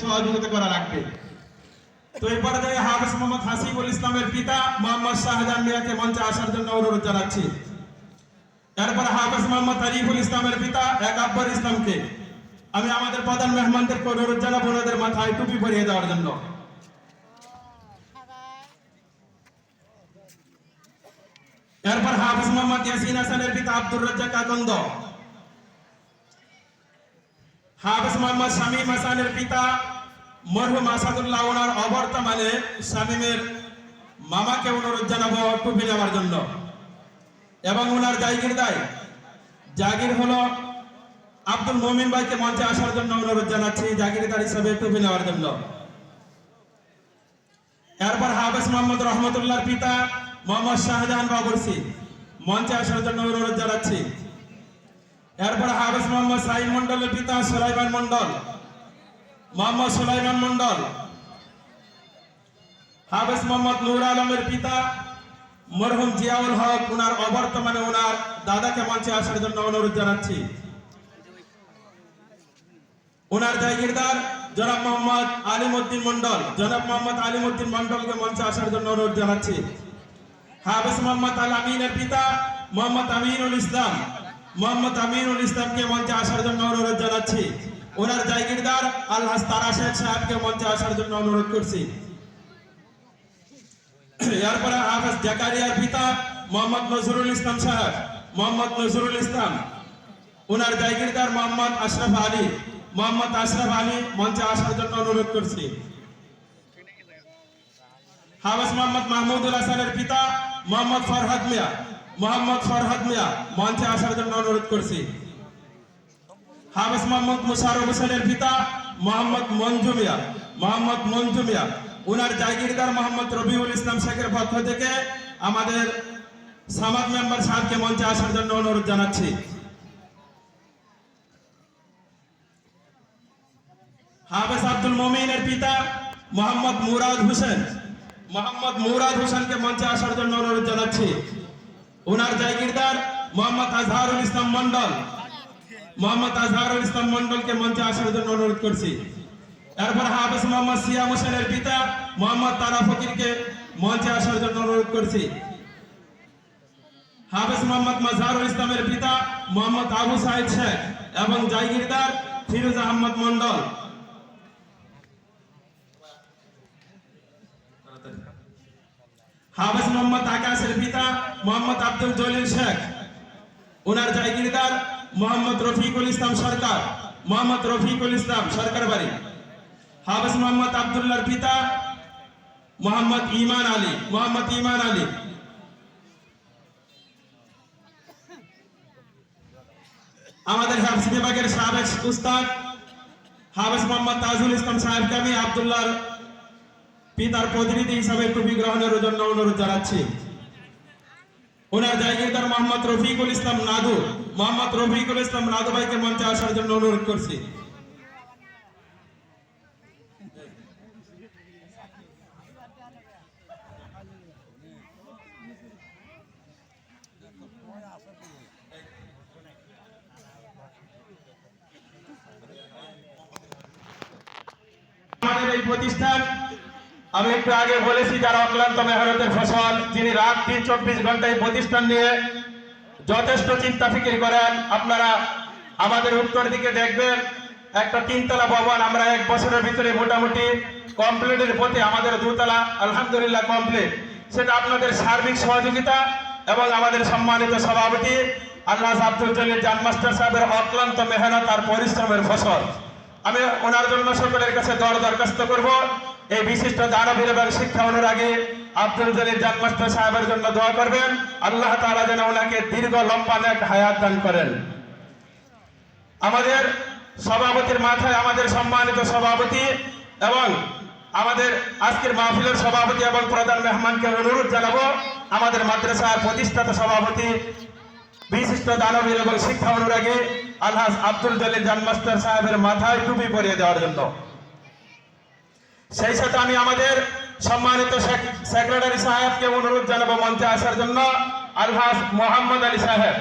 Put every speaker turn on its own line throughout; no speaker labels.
সহযোগিতা করা লাগবে। তো এই পর্যায়ে হাফিজ মোহাম্মদ হাসিবুল ইসলামের পিতা মোহাম্মদ শাহজাহান মিয়াকে মঞ্চে আসার জন্য অনুরোধ জানাচ্ছি। এরপর হাফিজ মোহাম্মদ আরিফুল ইসলামের পিতা এক আকবর ইসলামকে আমি আমাদের প্রধান মেহমানদেরকে অনুরোধ জানাব ওনাদের মাথায় টুপি পরিয়ে দেওয়ার জন্য। এরপর হাফিজ মোহাম্মদ ইয়াসিন হাসানের পিতা আব্দুর রাজ্জাক আকন্দ হাফিজ মোহাম্মদ শামীম হাসানের পিতা মরহুম আসাদুল্লাহ ওনার অবর্তমানে শামীমের মামাকে অনুরোধ জানাব টুপি নেওয়ার জন্য। এবং ওনার দায়। জাগির হলো আব্দুল মমিন ভাইকে মঞ্চে আসার জন্য অনুরোধ জানাচ্ছি জাগিরদার হিসাবে টুপি নেওয়ার জন্য। এরপর হাফেজ মোহাম্মদ রহমতুল্লাহর পিতা মোহাম্মদ শাহজাহান বাবরসি মঞ্চে আসার জন্য অনুরোধ জানাচ্ছি। এরপর মোহাম্মদ সাইন মন্ডলের পিতা সুলাইমান মন্ডল মোহাম্মদ সুলাইমান মন্ডল হাফেজ মোহাম্মদ নূর আলমের পিতা, মরহুম জিয়াউল হক ওনার অবর্তমানে ওনার দাদাকে মঞ্চে আসার জন্য অনুরোধ জানাচ্ছি। ওনার জায়গিরদার জনাব মোহাম্মদ আলিমউদ্দিন মন্ডল জনাব মোহাম্মদ আলিমউদ্দিন মন্ডলকে মঞ্চে আসার জন্য অনুরোধ জানাচ্ছি। হাফেজ মোহাম্মদ আল আমিনের পিতা মোহাম্মদ আমিনুল ইসলাম মোহাম্মদ আমিনুল ইসলামকে মঞ্চে আসার জন্য অনুরোধ জানাচ্ছি। ওনার জায়গিরদার আল্লাহ তারা শেখ সাহেবকে মঞ্চে আসার জন্য অনুরোধ করছি। এরপরে হাফেজ জাকারিয়ার পিতা মোহাম্মদ নজরুল ইসলাম সাহেব। মোহাম্মদ নজরুল ইসলাম। ওনার জায়গিরদার মোহাম্মদ আশরাফ আলী। মোহাম্মদ আশরাফ আলী মঞ্চে আসার জন্য অনুরোধ করছি। হাফেজ মোহাম্মদ মাহমুদুল হাসানের পিতা মোহাম্মদ ফরহাদ মিয়া। মোহাম্মদ ফরহাদ মিয়া, মঞ্চে আসার জন্য অনুরোধ করছি। হাফেজ মোহাম্মদ মুশারফ হোসেনের পিতা মোহাম্মদ মঞ্জু মিয়া, মোহাম্মদ মঞ্জু মিয়া। উনার জাগিরদার মোহাম্মদ রবিউল ইসলাম শেখের পক্ষ থেকে আমাদের সামাদ মেম্বার সাহেবকে মঞ্চে আসার জন্য অনুরোধ জানাচ্ছি। হাফেজ আব্দুল মমিনের পিতা মোহাম্মদ মুরাদ হোসেন, মোহাম্মদ মুরাদ হোসেনকে মঞ্চে আসার জন্য অনুরোধ জানাচ্ছি। ওনার জায়গিরদার মোহাম্মদ আজহারুল ইসলাম মন্ডল মোহাম্মদ আজহারুল ইসলাম মন্ডলকে মঞ্চে আসার জন্য অনুরোধ করছি। এরপর হাফেজ মোহাম্মদ সিয়াম হোসেনের পিতা মোহাম্মদ তারা ফকিরকে মঞ্চে আসার জন্য অনুরোধ করছি। হাফেজ মোহাম্মদ মাজহারুল ইসলামের পিতা মোহাম্মদ আবু সাহেব শেখ এবং জায়গিরদার ফিরোজ আহমদ মন্ডল হাফেজ মোহাম্মদ আকাশের পিতা মোহাম্মদ আব্দুল জলিল শেখ। ওনার জায়গিরদার মোহাম্মদ রফিকুল ইসলাম সরকার। মোহাম্মদ রফিকুল ইসলাম সরকার বাড়ি। হাফেজ মোহাম্মদ আবদুল্লাহর পিতা মোহাম্মদ ইমান আলী, মোহাম্মদ ইমান আলী। আমাদের হাফিজ বিভাগের সাবেক উস্তাদ হাফেজ মোহাম্মদ তাজুল ইসলাম সাহেবকে আমি আবদুল্লাহর পিতার প্রতিনিধি হিসাবে টুপি গ্রহণের জন্য অনুরোধ জানাচ্ছি। ওনার মোহাম্মদ রফিকুল ইসলাম নাদু, মোহাম্মদ রফিকুল ইসলাম নাদু ভাইকে মঞ্চে আসার জন্য অনুরোধ করছি। প্রতিষ্ঠান আমি একটু আগে বলেছি, যারা অক্লান্ত মেহনতের ফসল, যিনি রাত দিন চব্বিশ ঘন্টায় প্রতিষ্ঠান নিয়ে যথেষ্ট চিন্তা ফিকির করেন, আপনারা আমাদের উত্তর দিকে দেখবেন, একটা তিনতলা ভবন আমরা এক বছরের ভিতরে মোটামুটি কমপ্লিটের প্রতি আমাদের দুতলা, আলহামদুলিল্লাহ কমপ্লিট সেটা আপনাদের সার্বিক সহযোগিতা এবং আমাদের সম্মানিত সভাপতি, আল্লাহ আব্দুল জলিল জান মাস্টার সাহেবের অক্লান্ত মেহনত আর পরিশ্রমের ফসল। আমি ওনার জন্য সকলের কাছে দর দরখাস্ত করব। এই বিশিষ্ট দানবীর এবং শিক্ষা অনুরাগী আব্দুল জলিল জান সাহেবের জন্য দোয়া করবেন। আল্লাহ তাআলা যেন ওনাকে দীর্ঘ লম্বা নেক হায়াত দান করেন। আমাদের সভাপতির মাথায় আমাদের সম্মানিত সভাপতি এবং আমাদের আজকের মাহফিলের সভাপতি এবং প্রধান মেহমানকে অনুরোধ জানাব, আমাদের মাদ্রাসার প্রতিষ্ঠাতা সভাপতি, বিশিষ্ট দানবীর এবং শিক্ষা অনুরাগী আলহাজ আব্দুল জলিল জান সাহেবের মাথায় টুপি পরিয়ে দেওয়ার জন্য। সেই সাথে আমি আমাদের সম্মানিত সেক্রেটারি সাহেবকে অনুরোধ জানাব মঞ্চে আসার জন্য আলহাজ মোহাম্মদ আলী সাহেব।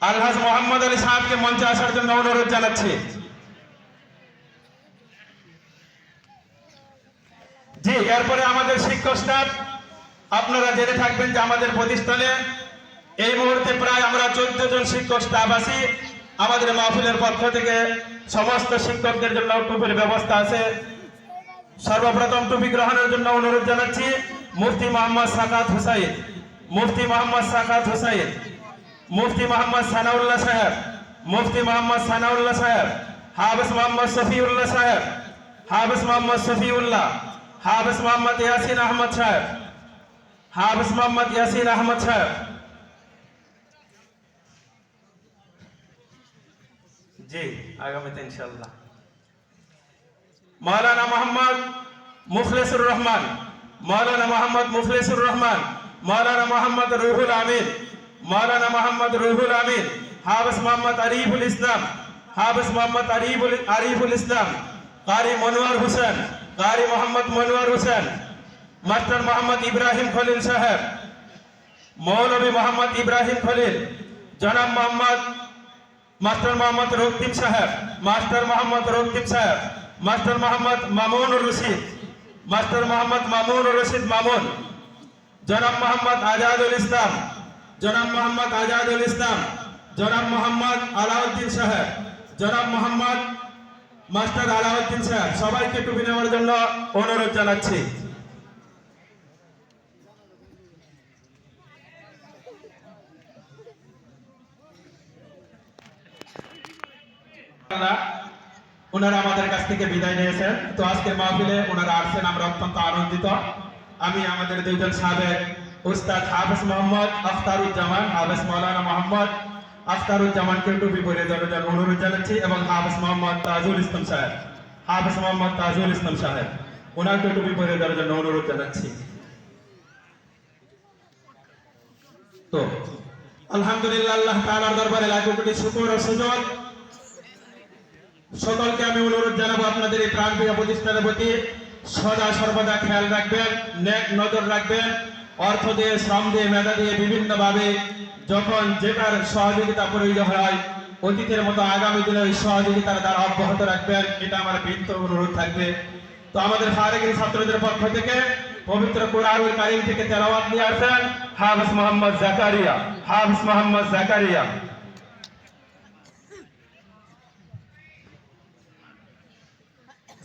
আলহাজ মোহাম্মদ আলী সাহেবকে মঞ্চে আসার জন্য অনুরোধ জানাচ্ছি। জি, এরপরে আমাদের শিক্ষক স্টাফ আপনারা জেনে থাকবেন যে আমাদের প্রতিষ্ঠানে এই মুহূর্তে প্রায় আমরা চোদ্দ জন শিক্ষক স্টাফ আছি। আমাদের মাহফিলের পক্ষ থেকে সমস্ত শিক্ষকদের জন্য টুপির ব্যবস্থা আছে। সর্বপ্রথম টুপি গ্রহণের জন্য অনুরোধ জানাচ্ছি মুফতি মোহাম্মদ সাকাত হুসাইন, মুফতি মোহাম্মদ সাকাত হুসাইন, মুফতি মোহাম্মদ সানাউল্লাহ সাহেব, মুফতি মোহাম্মদ সানাউল্লাহ সাহেব, হাফিজ মোহাম্মদ শফিউল্লাহ সাহেব, হাফিজ মোহাম্মদ শফিউল্লাহ, হাফিজ মোহাম্মদ ইয়াসিন আহমদ সাহেব, হাফিজ মোহাম্মদ ইয়াসিন আহমদ সাহেব জি, আগামীতে ইনশাল্লাহ মৌলানা মোহাম্মদ মুখলেসুর রহমান মৌলানা মোহাম্মদ মুখলেসুর রহমান মৌলানা মোহাম্মদ রুহুল আমিন মৌলানা মোহাম্মদ রুহুল আমিন, হাফিজ মোহাম্মদ আরিফুল ইসলাম, হাফিজ মোহাম্মদ আরিফুল আরিফুল ইসলাম, কারি মনোয়ার হোসেন, কারি মোহাম্মদ মনোয়ার হোসেন, মাস্টার মোহাম্মদ ইব্রাহিম খলিল সাহেব মৌলভী মোহাম্মদ ইব্রাহিম খলিল, জনাব মোহাম্মদ মাস্টার মোহাম্মদ রক্তিম সাহেব, মাস্টার মোহাম্মদ রক্তিম সাহেব, মাস্টার মোহাম্মদ মামুন রশিদ, মাস্টার মোহাম্মদ মামুন রশিদ মামুন, জনাব মোহাম্মদ আজাদুল ইসলাম, জনাব মোহাম্মদ আজাদুল ইসলাম, জনাব মোহাম্মদ আলাউদ্দিন সাহেব, জনাব মোহাম্মদ মাস্টার আলাউদ্দিন সাহেব, সবাইকে টুপি নেওয়ার জন্য অনুরোধ জানাচ্ছি। ওনারা আমাদের কাছ থেকে বিদায় নিয়েছেন। তো আজকের মাহফিলে ওনারা আসছেন, আমরা অত্যন্ত আনন্দিত। আমি আমাদের দুইজন সাবেক উস্তাদ হাফেজ মোহাম্মদ আখতারুজ্জামান হাফেজ মৌলানা মোহাম্মদ আখতারুজ্জামানকে টুপি পরে দেওয়ার অনুরোধ জানাচ্ছি, এবং হাফেজ মোহাম্মদ তাজুল ইসলাম সাহেব, হাফেজ মোহাম্মদ তাজুল ইসলাম সাহেব, ওনাকে টুপি পরে জন্য অনুরোধ জানাচ্ছি। তো, আলহামদুলিল্লাহ, আল্লাহ তাআলার দরবারে লাখো কোটি শুকর ও সুযোগ সকলকে আমি অনুরোধ জানাব আপনাদের এই প্রাণপ্রিয় প্রতিষ্ঠানের প্রতি সদা সর্বদা খেয়াল রাখবেন নজর রাখবেন, অর্থ দিয়ে, শ্রম দিয়ে, মেধা দিয়ে বিভিন্ন ভাবে যখন যেটার সহযোগিতা প্রয়োজন হয়, অতীতের মতো আগামী দিনে ওই সহযোগিতার দ্বারা অব্যাহত রাখবেন, এটা আমার বৃত্ত অনুরোধ থাকবে। তো আমাদের ফারেকিন ছাত্রদের পক্ষ থেকে পবিত্র কোরআনুল কারিম থেকে তেলাওয়াত নিয়ে আসেন হাফিজ মোহাম্মদ জাকারিয়া, হাফিজ মোহাম্মদ জাকারিয়া।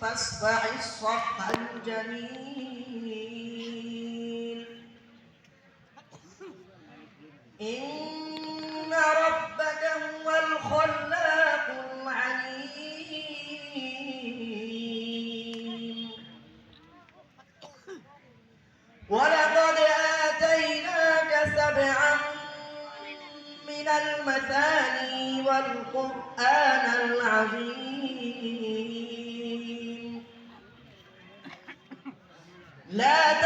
فاصفع الصفح الجميل. إن ربك هو الخلاق العليم. ولقد آتيناك سبعا من المثاني والقرآن العظيم. لا